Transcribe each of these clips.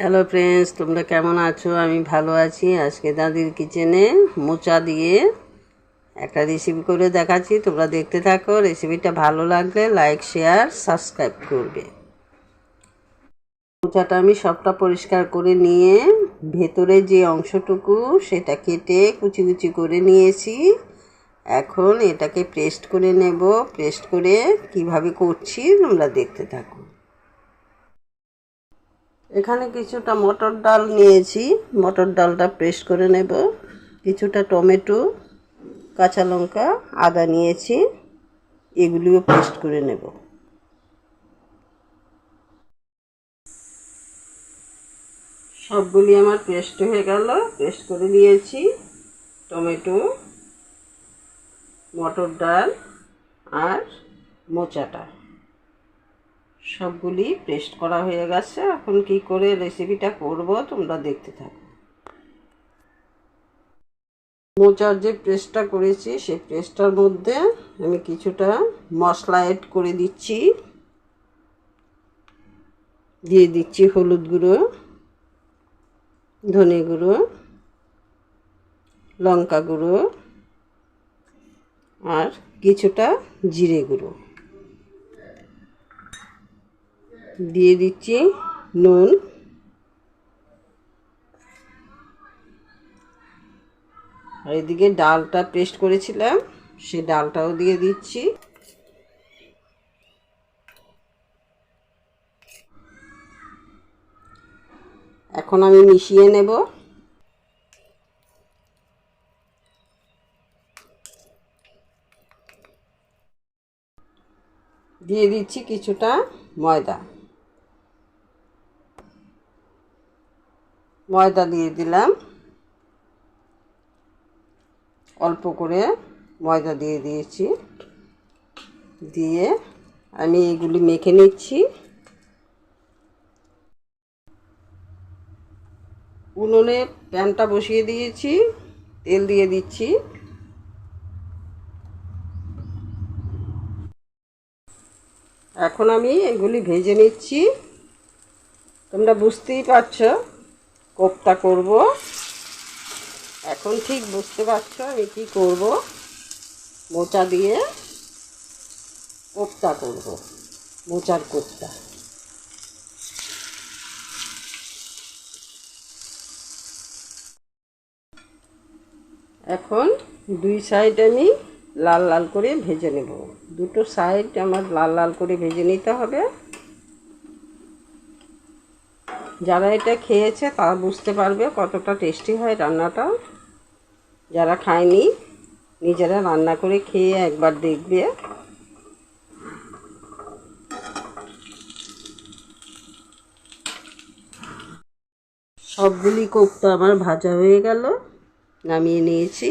Hello friends তোমরা কেমন আছো? আমি ভালো আছি। আজকে দাদির কিচেনে মোচা দিয়ে একটা রেসিপি করে দেখাচ্ছি। তোমরা দেখতে থাকো রেসিপিটা ভালো লাগলে লাইক শেয়ার সাবস্ক্রাইব করবে। মোচাটা আমি সবটা পরিষ্কার করে নিয়ে ভেতরে যে অংশটুকু সেটা কেটে কুচি কুচি করে নিয়েছি। এখন এটাকে পেস্ট করে নেব। পেস্ট করে কীভাবে করছি তোমরা দেখতে থাকো। এখানে কিছুটা মটর ডাল নিয়েছি। মটর ডালটা পেস্ট করে নেব। কিছুটা টমেটো, কাঁচা লঙ্কা, আদা নিয়েছি। এগুলিও পেস্ট করে নেব। সবগুলি আমার পেস্ট হয়ে গেল। পেস্ট করে নিয়েছি টমেটো, মটর ডাল আর মোচাটা। সবগুলি পেস্ট করা হয়ে গেছে। এখন কি করে রেসিপিটা করব তোমরা দেখতে থাকো। মোচার যে পেস্টটা করেছি, সেই পেস্টটার মধ্যে আমি কিছুটা মশলা অ্যাড করে দিচ্ছি। দিয়ে দিচ্ছি হলুদ গুঁড়ো, ধনে গুঁড়ো, লঙ্কা গুঁড়ো আর কিছুটা জিরে গুঁড়ো। দিয়ে দিচ্ছি নুন। আর এদিকে ডালটা পেস্ট করেছিলাম, সে ডালটাও দিয়ে দিচ্ছি। এখন আমি মিশিয়ে নেব। দিয়ে দিচ্ছি কিছুটা ময়দা। ময়দা দিয়ে দিলাম। অল্প করে ময়দা দিয়ে দিয়েছি। দিয়ে আমি এগুলি মেখে নিচ্ছি। উনুনে প্যানটা বসিয়ে দিয়েছি, তেল দিয়ে দিচ্ছি। এখন আমি এগুলি ভেজে নিচ্ছি। তোমরা বুঝতেই পারছ কোপ্তা করব। এখন ঠিক বুঝতে পারছ আমি কি করব? মোচা দিয়ে কোপ্তা করব, মোচার কোপ্তা। এখন দুই সাইড আমি লাল লাল করে ভেজে নেব। দুটো সাইড আমার লাল লাল করে ভেজে নিতে হবে। যারা এটা খেয়েছে, তারা বুঝতে পারবে কতটা টেস্টি হয় রান্নাটা। যারা খায়নি, নিজেরা রান্না করে খেয়ে একবার দেখবে। সবগুলি কোপ্তা আমার ভাজা হয়ে গেল, নামিয়ে নিয়েছি।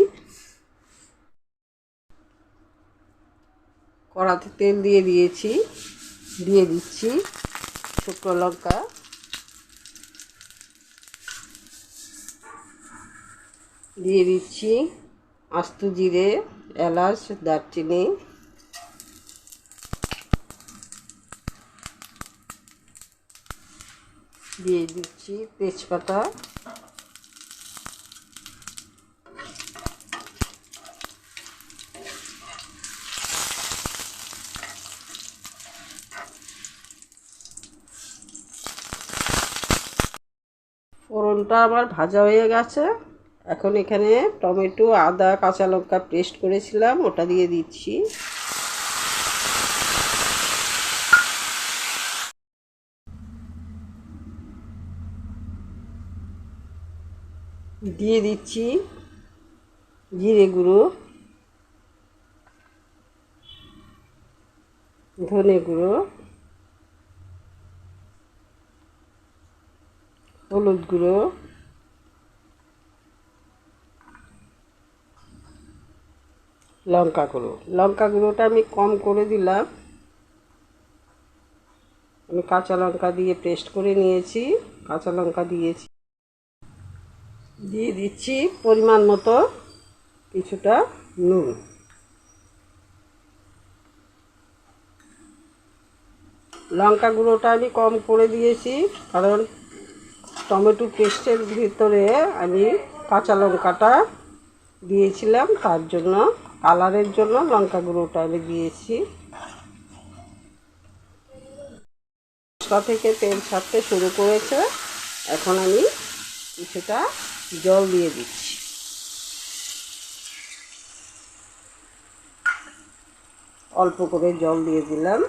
কড়াতে তেল দিয়ে দিয়েছি, দিয়ে দিচ্ছি শুকনো লঙ্কা। দিয়ে দিচ্ছি আস্ত জিরে এলাচ দারচিনি। দিয়ে দিচ্ছি তেজপাতা। ফোড়নটা আমার ভাজা হয়ে গেছে। এখন এখানে টমেটো, আদা, কাঁচা লঙ্কা পেস্ট করেছিলাম, ওটা দিয়ে দিচ্ছি। দিয়ে দিচ্ছি জিরে গুঁড়ো, ধনে গুঁড়ো, হলুদ গুঁড়ো। লঙ্কা গুঁড়ো লঙ্কা গুঁড়োটা আমি কম করে দিলাম। আমি কাঁচা লঙ্কা দিয়ে পেস্ট করে নিয়েছি। কাঁচা লঙ্কা দিয়েছি। দিয়ে দিচ্ছি পরিমাণ মতো কিছুটা নুন। লঙ্কা গুঁড়োটা আমি কম করে দিয়েছি কারণ টমেটো পেস্টের ভিতরে আমি কাঁচা লঙ্কাটা দিয়েছিলাম তার জন্য। কালারের জন্য লঙ্কা গুঁড়োটা আমি দিয়েছি। মশলা থেকে তেল ছাড়তে শুরু করেছে। এখন আমি কিছুটা জল দিয়ে দিচ্ছি। অল্প করে জল দিয়ে দিলাম।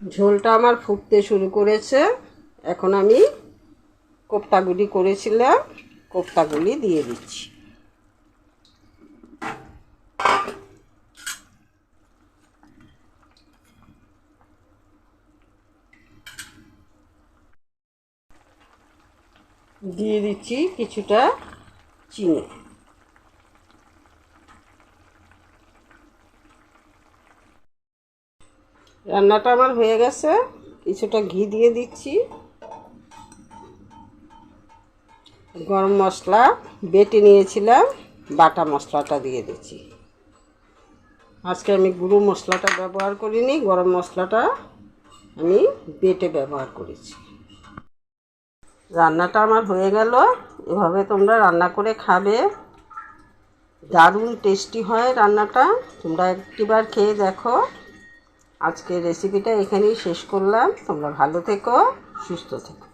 ঝোলটা আমার ফুটতে শুরু করেছে। এখন আমি কোপ্তাগুলি করেছিলাম। কোপ্তাগুলি দিয়ে দিচ্ছি। দিয়ে দিচ্ছি কিছুটা চিনি। রান্নাটা আমার হয়ে গেছে, কিছুটা ঘি দিয়ে দিচ্ছি। গরম মশলা বেটে নিয়েছিলাম, বাটা মশলাটা দিয়ে দিচ্ছি। আজকে আমি গুঁড়ো মশলাটা ব্যবহার করিনি, গরম মশলাটা আমি বেটে ব্যবহার করেছি। রান্নাটা আমার হয়ে গেল। এভাবে তোমরা রান্না করে খাবে। দারুণ টেস্টি হয় রান্নাটা। তোমরা একটিবার খেয়ে দেখো। আজকের রেসিপিটা এখানেই শেষ করলাম। তোমরা ভালো থেকো, সুস্থ থেকো।